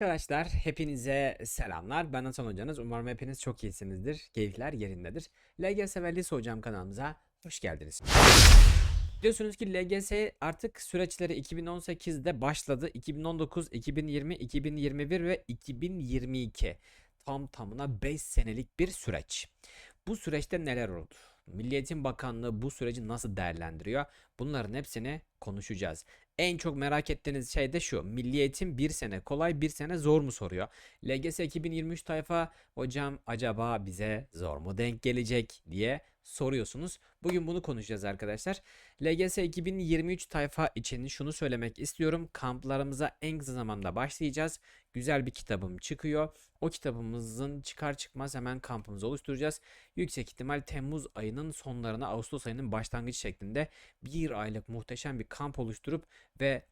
Arkadaşlar hepinize selamlar. Ben Hasan Hocanız. Umarım hepiniz çok iyisinizdir. Keyifler yerindedir. LGS ve Lise Hocam kanalımıza hoş geldiniz. Biliyorsunuz ki LGS artık süreçleri 2018'de başladı. 2019, 2020, 2021 ve 2022 tam tamına 5 senelik bir süreç. Bu süreçte neler oldu? Milli Eğitim Bakanlığı bu süreci nasıl değerlendiriyor? Bunların hepsini konuşacağız. En çok merak ettiğiniz şey de şu. Milli Eğitim bir sene kolay bir sene zor mu soruyor. LGS 2023 tayfa hocam acaba bize zor mu denk gelecek diye soruyorsunuz. Bugün bunu konuşacağız arkadaşlar. LGS 2023 tayfa için şunu söylemek istiyorum. Kamplarımıza en kısa zamanda başlayacağız. Güzel bir kitabım çıkıyor. O kitabımızın çıkar çıkmaz hemen kampımızı oluşturacağız. Yüksek ihtimal Temmuz ayının sonlarına Ağustos ayının başlangıç şeklinde bir aylık muhteşem bir kamp oluşturup ve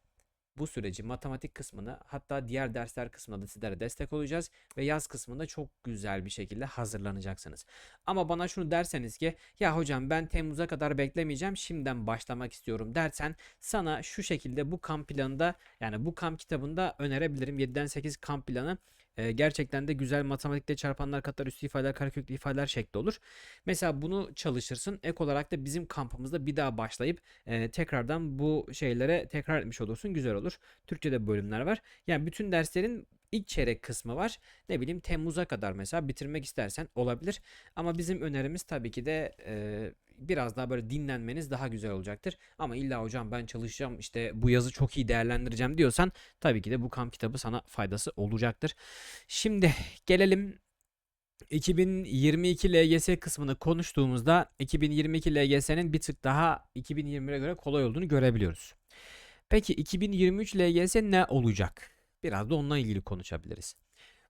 bu süreci matematik kısmını hatta diğer dersler kısmında da sizlere destek olacağız. Ve yaz kısmında çok güzel bir şekilde hazırlanacaksınız. Ama bana şunu derseniz ki ya hocam ben Temmuz'a kadar beklemeyeceğim şimdiden başlamak istiyorum. dersen sana şu şekilde bu kamp planında yani bu kamp kitabında önerebilirim. 7'den 8 kamp planı e, gerçekten de güzel matematikte çarpanlar katlar üstü ifadeler kareköklü ifadeler şekli olur. Mesela bunu çalışırsın. Ek olarak da bizim kampımızda bir daha başlayıp e, tekrardan bu şeylere tekrar etmiş olursun. Güzel olur. Türkçe'de bölümler var. Yani bütün derslerin ilk çeyrek kısmı var. Ne bileyim Temmuz'a kadar mesela bitirmek istersen olabilir. Ama bizim önerimiz tabii ki de e, biraz daha böyle dinlenmeniz daha güzel olacaktır. Ama illa hocam ben çalışacağım işte bu yazı çok iyi değerlendireceğim diyorsan tabii ki de bu kamp kitabı sana faydası olacaktır. Şimdi gelelim 2022 LGS kısmını konuştuğumuzda 2022 LGS'nin bir tık daha 2021'e göre kolay olduğunu görebiliyoruz. Peki 2023 LGS ne olacak? Biraz da onunla ilgili konuşabiliriz.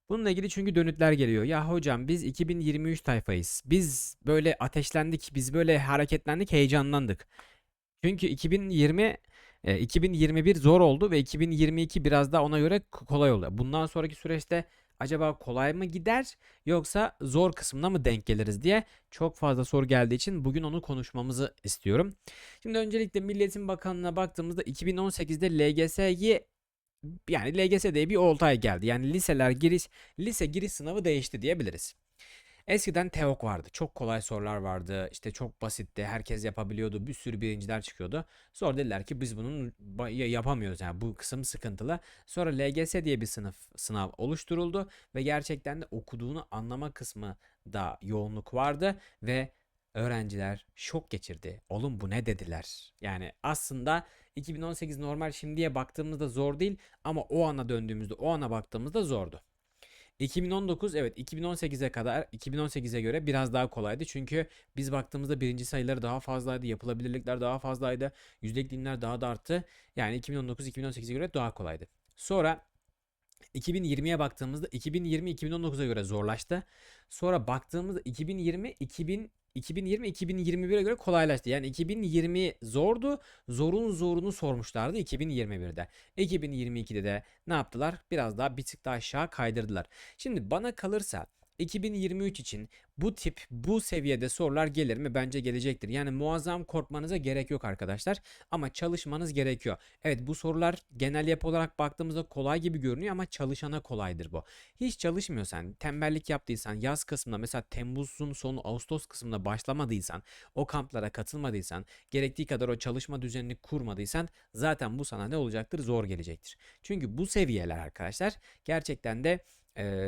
Bununla ilgili çünkü dönütler geliyor. Ya hocam biz 2023 tayfayız. Biz böyle ateşlendik, biz böyle hareketlendik, heyecanlandık. Çünkü 2020 e, 2021 zor oldu ve 2022 biraz daha ona göre kolay oldu. Bundan sonraki süreçte acaba kolay mı gider yoksa zor kısmına mı denk geliriz diye çok fazla soru geldiği için bugün onu konuşmamızı istiyorum. Şimdi öncelikle Milli Eğitim Bakanlığı'na baktığımızda 2018'de LGS'yi yani LGS diye bir oltay geldi. Yani liseler giriş lise giriş sınavı değişti diyebiliriz. Eskiden TEOK vardı. Çok kolay sorular vardı. İşte çok basitti. Herkes yapabiliyordu. Bir sürü birinciler çıkıyordu. Sonra dediler ki biz bunun yapamıyoruz. Yani bu kısım sıkıntılı. Sonra LGS diye bir sınıf sınav oluşturuldu ve gerçekten de okuduğunu anlama kısmı da yoğunluk vardı ve öğrenciler şok geçirdi. Oğlum bu ne dediler? Yani aslında 2018 normal şimdiye baktığımızda zor değil ama o ana döndüğümüzde o ana baktığımızda zordu. 2019 evet 2018'e kadar 2018'e göre biraz daha kolaydı. Çünkü biz baktığımızda birinci sayıları daha fazlaydı. Yapılabilirlikler daha fazlaydı. Yüzdelik dilimler daha da arttı. Yani 2019-2018'e göre daha kolaydı. Sonra 2020'ye baktığımızda 2020 2019'a göre zorlaştı. Sonra baktığımızda 2020 2000 2020 2021'e göre kolaylaştı. Yani 2020 zordu. Zorun zorunu sormuşlardı 2021'de. 2022'de de ne yaptılar? Biraz daha bir tık daha aşağı kaydırdılar. Şimdi bana kalırsa 2023 için bu tip bu seviyede sorular gelir mi? Bence gelecektir. Yani muazzam korkmanıza gerek yok arkadaşlar. Ama çalışmanız gerekiyor. Evet bu sorular genel yapı olarak baktığımızda kolay gibi görünüyor ama çalışana kolaydır bu. Hiç çalışmıyorsan, tembellik yaptıysan, yaz kısmında mesela Temmuz'un sonu Ağustos kısmında başlamadıysan, o kamplara katılmadıysan, gerektiği kadar o çalışma düzenini kurmadıysan zaten bu sana ne olacaktır? Zor gelecektir. Çünkü bu seviyeler arkadaşlar gerçekten de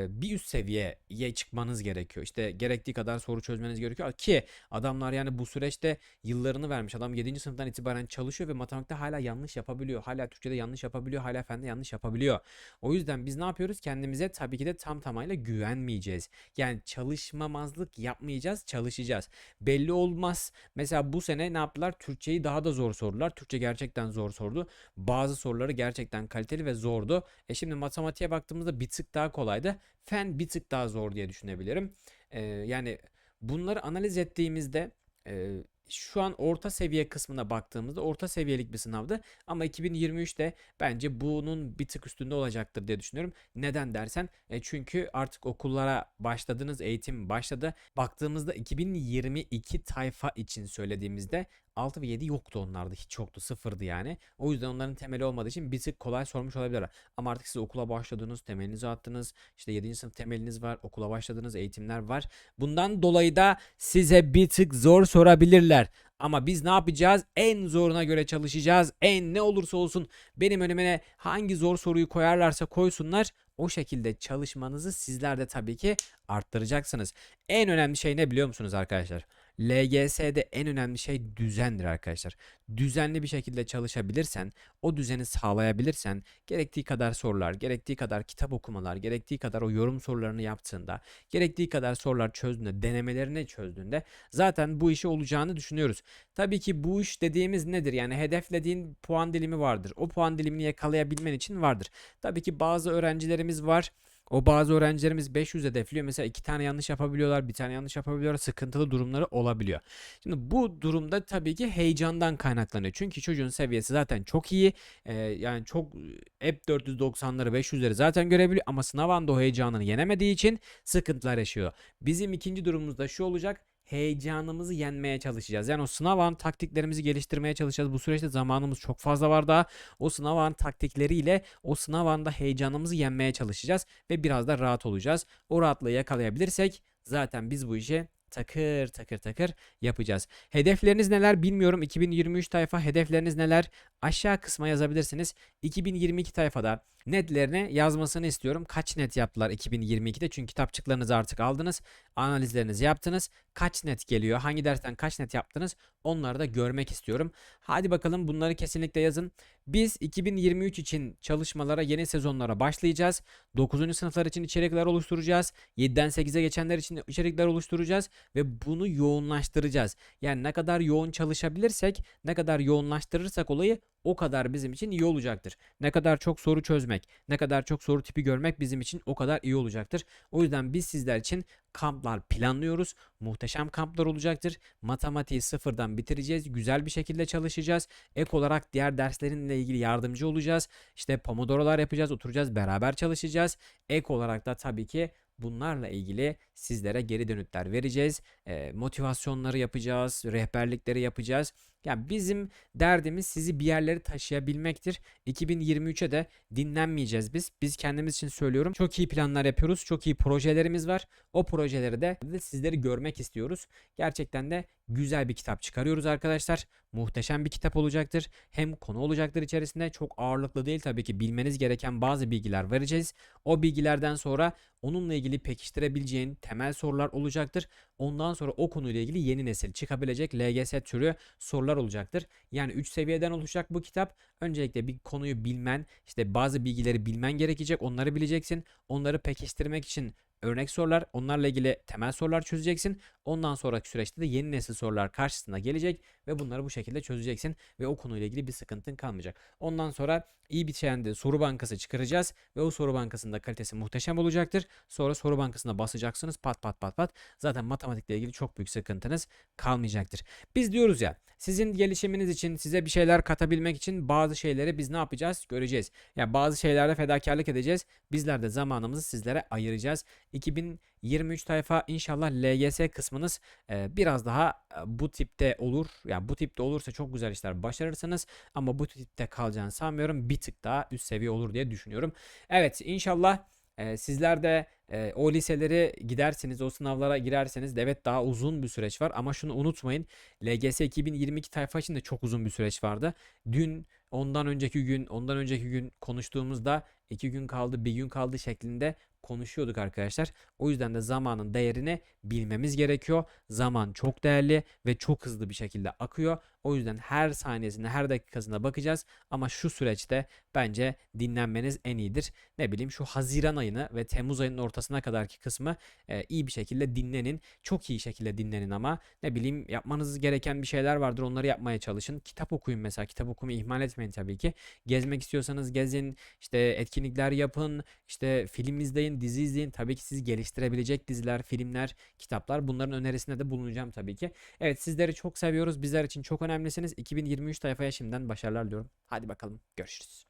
bir üst seviyeye çıkmanız gerekiyor. İşte gerektiği kadar soru çözmeniz gerekiyor ki adamlar yani bu süreçte yıllarını vermiş. Adam 7. sınıftan itibaren çalışıyor ve matematikte hala yanlış yapabiliyor. Hala Türkçe'de yanlış yapabiliyor. Hala fende yanlış yapabiliyor. O yüzden biz ne yapıyoruz? Kendimize tabii ki de tam tamamıyla güvenmeyeceğiz. Yani çalışmamazlık yapmayacağız, çalışacağız. Belli olmaz. Mesela bu sene ne yaptılar? Türkçeyi daha da zor sordular. Türkçe gerçekten zor sordu. Bazı soruları gerçekten kaliteli ve zordu. E şimdi matematiğe baktığımızda bir tık daha kolaydı. Fen bir tık daha zor diye düşünebilirim. Ee, yani bunları analiz ettiğimizde e, şu an orta seviye kısmına baktığımızda orta seviyelik bir sınavdı. Ama 2023'te bence bunun bir tık üstünde olacaktır diye düşünüyorum. Neden dersen e, çünkü artık okullara başladınız, eğitim başladı. Baktığımızda 2022 tayfa için söylediğimizde 6 ve 7 yoktu onlarda. Hiç yoktu. Sıfırdı yani. O yüzden onların temeli olmadığı için bir tık kolay sormuş olabilirler. Ama artık siz okula başladınız, temelinizi attınız. İşte 7. sınıf temeliniz var, okula başladınız, eğitimler var. Bundan dolayı da size bir tık zor sorabilirler. Ama biz ne yapacağız? En zoruna göre çalışacağız. En ne olursa olsun benim önüme hangi zor soruyu koyarlarsa koysunlar. O şekilde çalışmanızı sizler de tabii ki arttıracaksınız. En önemli şey ne biliyor musunuz arkadaşlar? LGS'de en önemli şey düzendir arkadaşlar. Düzenli bir şekilde çalışabilirsen, o düzeni sağlayabilirsen, gerektiği kadar sorular, gerektiği kadar kitap okumalar, gerektiği kadar o yorum sorularını yaptığında, gerektiği kadar sorular çözdüğünde, denemelerini çözdüğünde zaten bu işi olacağını düşünüyoruz. Tabii ki bu iş dediğimiz nedir? Yani hedeflediğin puan dilimi vardır. O puan dilimini yakalayabilmen için vardır. Tabii ki bazı öğrencilerimiz var. O bazı öğrencilerimiz 500 hedefliyor. Mesela iki tane yanlış yapabiliyorlar, bir tane yanlış yapabiliyorlar. Sıkıntılı durumları olabiliyor. Şimdi bu durumda tabii ki heyecandan kaynaklanıyor. Çünkü çocuğun seviyesi zaten çok iyi. Ee, yani çok hep 490'ları 500'leri zaten görebiliyor ama sınav anda o heyecanını yenemediği için sıkıntılar yaşıyor. Bizim ikinci durumumuz da şu olacak heyecanımızı yenmeye çalışacağız. Yani o sınav an taktiklerimizi geliştirmeye çalışacağız. Bu süreçte zamanımız çok fazla var daha. O sınav an taktikleriyle o sınav anda heyecanımızı yenmeye çalışacağız ve biraz da rahat olacağız. O rahatlığı yakalayabilirsek zaten biz bu işi takır takır takır yapacağız. Hedefleriniz neler bilmiyorum. 2023 tayfa hedefleriniz neler? Aşağı kısma yazabilirsiniz. 2022 tayfada netlerini yazmasını istiyorum. Kaç net yaptılar 2022'de? Çünkü kitapçıklarınızı artık aldınız. Analizlerinizi yaptınız. Kaç net geliyor? Hangi dersten kaç net yaptınız? Onları da görmek istiyorum. Hadi bakalım bunları kesinlikle yazın. Biz 2023 için çalışmalara, yeni sezonlara başlayacağız. 9. sınıflar için içerikler oluşturacağız. 7'den 8'e geçenler için içerikler oluşturacağız ve bunu yoğunlaştıracağız. Yani ne kadar yoğun çalışabilirsek, ne kadar yoğunlaştırırsak olayı o kadar bizim için iyi olacaktır. Ne kadar çok soru çözmek, ne kadar çok soru tipi görmek bizim için o kadar iyi olacaktır. O yüzden biz sizler için kamplar planlıyoruz. Muhteşem kamplar olacaktır. Matematiği sıfırdan bitireceğiz. Güzel bir şekilde çalışacağız. Ek olarak diğer derslerinle ilgili yardımcı olacağız. İşte pomodorolar yapacağız, oturacağız, beraber çalışacağız. Ek olarak da tabii ki bunlarla ilgili sizlere geri dönütler vereceğiz. Eee, motivasyonları yapacağız, rehberlikleri yapacağız. Yani bizim derdimiz sizi bir yerlere taşıyabilmektir. 2023'e de dinlenmeyeceğiz biz. Biz kendimiz için söylüyorum. Çok iyi planlar yapıyoruz. Çok iyi projelerimiz var. O projeleri de sizleri görmek istiyoruz. Gerçekten de güzel bir kitap çıkarıyoruz arkadaşlar. Muhteşem bir kitap olacaktır. Hem konu olacaktır içerisinde. Çok ağırlıklı değil tabii ki bilmeniz gereken bazı bilgiler vereceğiz. O bilgilerden sonra onunla ilgili pekiştirebileceğin temel sorular olacaktır. Ondan sonra o konuyla ilgili yeni nesil çıkabilecek LGS türü sorular olacaktır. Yani 3 seviyeden oluşacak bu kitap. Öncelikle bir konuyu bilmen, işte bazı bilgileri bilmen gerekecek. Onları bileceksin. Onları pekiştirmek için örnek sorular, onlarla ilgili temel sorular çözeceksin. Ondan sonraki süreçte de yeni nesil sorular karşısına gelecek ve bunları bu şekilde çözeceksin ve o konuyla ilgili bir sıkıntın kalmayacak. Ondan sonra iyi bir şekilde soru bankası çıkaracağız ve o soru bankasında kalitesi muhteşem olacaktır. Sonra soru bankasına basacaksınız pat pat pat pat. Zaten matematikle ilgili çok büyük sıkıntınız kalmayacaktır. Biz diyoruz ya sizin gelişiminiz için size bir şeyler katabilmek için bazı şeyleri biz ne yapacağız göreceğiz. Ya bazı şeylerde fedakarlık edeceğiz. Bizler de zamanımızı sizlere ayıracağız. 2023 tayfa inşallah LGS kısmınız e, biraz daha e, bu tipte olur. Yani bu tipte olursa çok güzel işler başarırsınız ama bu tipte kalacağını sanmıyorum. Bir tık daha üst seviye olur diye düşünüyorum. Evet inşallah e, sizler de e, o liseleri gidersiniz, o sınavlara girerseniz evet daha uzun bir süreç var ama şunu unutmayın. LGS 2022 tayfa için de çok uzun bir süreç vardı. Dün ondan önceki gün, ondan önceki gün konuştuğumuzda iki gün kaldı, bir gün kaldı şeklinde konuşuyorduk arkadaşlar. O yüzden de zamanın değerini bilmemiz gerekiyor. Zaman çok değerli ve çok hızlı bir şekilde akıyor. O yüzden her saniyesine, her dakikasına bakacağız. Ama şu süreçte bence dinlenmeniz en iyidir. Ne bileyim şu Haziran ayını ve Temmuz ayının ortasına kadarki kısmı e, iyi bir şekilde dinlenin. Çok iyi şekilde dinlenin ama ne bileyim yapmanız gereken bir şeyler vardır. Onları yapmaya çalışın. Kitap okuyun mesela. Kitap okumayı ihmal etmeyin tabii ki. Gezmek istiyorsanız gezin. İşte etkinlikler yapın. İşte film izleyin, dizi izleyin. Tabii ki sizi geliştirebilecek diziler, filmler, kitaplar. Bunların önerisinde de bulunacağım tabii ki. Evet sizleri çok seviyoruz. Bizler için çok önemlisiniz. 2023 tayfaya şimdiden başarılar diliyorum. Hadi bakalım görüşürüz.